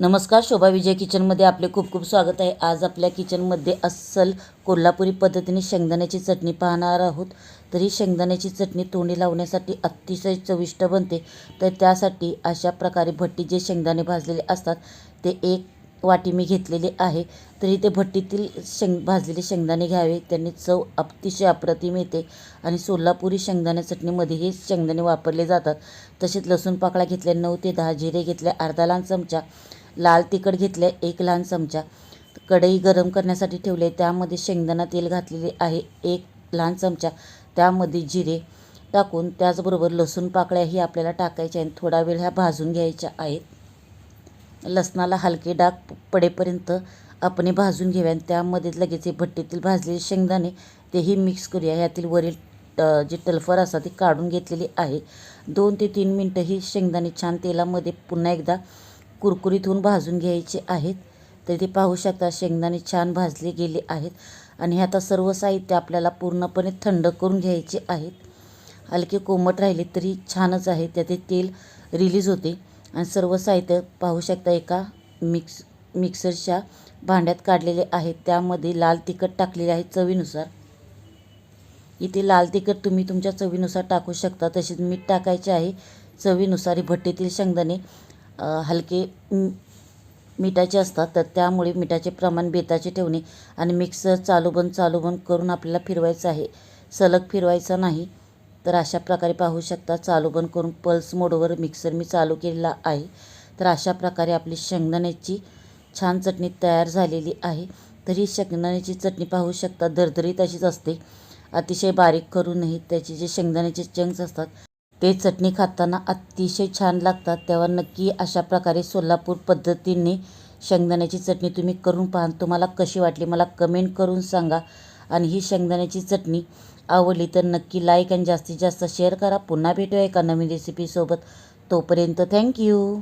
नमस्कार शोभा विजय किचनमध्ये आपले खूप खूप स्वागत आहे. आज आपल्या किचनमध्ये अस्सल कोल्हापुरी पद्धतीने शेंगदाण्याची चटणी पाहणार आहोत. तर ही शेंगदाण्याची चटणी तोंडी लावण्यासाठी अतिशय चविष्ट बनते. तर त्यासाठी अशा प्रकारे भट्टी जे शेंगदाणे भाजलेले असतात ते एक वाटी मी घेतलेली आहे. तरी ते भट्टीतील शेंग भाजलेले शेंगदाणे घ्यावे. त्यांनी चव अतिशय अप्रतिम येते आणि सोलापुरी शेंगदाण्या चटणीमध्ये हे शेंगदाणे वापरले जातात. तसेच लसूण पाकळा घेतल्या नऊ ते दहा जिरे घेतले अर्धा लहान चमचा लाल तिखट घेतले एक लहान चमचा. कढई गरम करण्यासाठी ठेवले त्यामध्ये शेंगदाणा तेल घातलेले आहे एक लहान चमचा. त्यामध्ये जिरे टाकून त्याचबरोबर लसूण पाकळ्याही आपल्याला टाकायच्या आहेत. थोडा वेळ ह्या भाजून घ्यायच्या आहेत. लसणाला हलके डाग पडेपर्यंत आपण भाजून घेऊया आणि त्यामध्ये लगेच हे भट्टीतील भाजलेले शेंगदाणे तेही मिक्स करूया. ह्यातील वरील जे टल्फर असतात ती काढून घेतलेली आहे. दोन ते तीन मिनटं ही शेंगदाणे छान तेलामध्ये पुन्हा एकदा कुरकुरीतून भाजून घ्यायचे आहेत. तर ते पाहू शकता शेंगदाणे छान भाजले गेले आहेत. आणि हे आता सर्व साहित्य आपल्याला पूर्णपणे थंड करून घ्यायचे आहेत. हलके कोमट राहिले तरी छानच आहे. त्याचे तेल रिलीज होते. आणि सर्व साहित्य पाहू शकता एका मिक्स मिक्सरच्या भांड्यात काढलेले आहेत. त्यामध्ये लाल तिखट टाकलेले आहे चवीनुसार. इथे लाल तिखट तुम्ही तुमच्या चवीनुसार टाकू शकता. तसेच मीठ टाकायचे आहे चवीनुसार. भट्टीतील शेंगदाणे हलके मिठाचे असतात तर त्यामुळे मिठाचे प्रमाण बेताचे ठेवणे आणि मिक्सर चालू बंद चालू बंद करून आपल्याला फिरवायचं आहे. सलग फिरवायचा नाही तर अशा प्रकारे पाहू शकता चालू बंद करून पल्स मोडवर मिक्सर मी चालू केलेला आहे. तर अशा प्रकारे आपली शेंगदाण्याची छान चटणी तयार झालेली आहे. तरी शेंगदाण्याची चटणी पाहू शकता दरदरीत अशीच असते. अतिशय बारीक करूनही त्याचे जे शेंगदाण्याचे चंक्स असतात ते चटणी खाताना अतिशय छान लागतात. तेव्हा नक्की अशा प्रकारे सोलापूर पद्धतीने शेंगदाण्याची चटणी तुम्ही करून पहा तुम्हाला कशी वाटली मला कमेंट करून सांगा. आणि ही शेंगदाण्याची चटणी आवडली तर नक्की लाईक आणि जास्तीत जास्त शेअर करा. पुन्हा भेटूया एका नवीन रेसिपीसोबत तोपर्यंत थँक्यू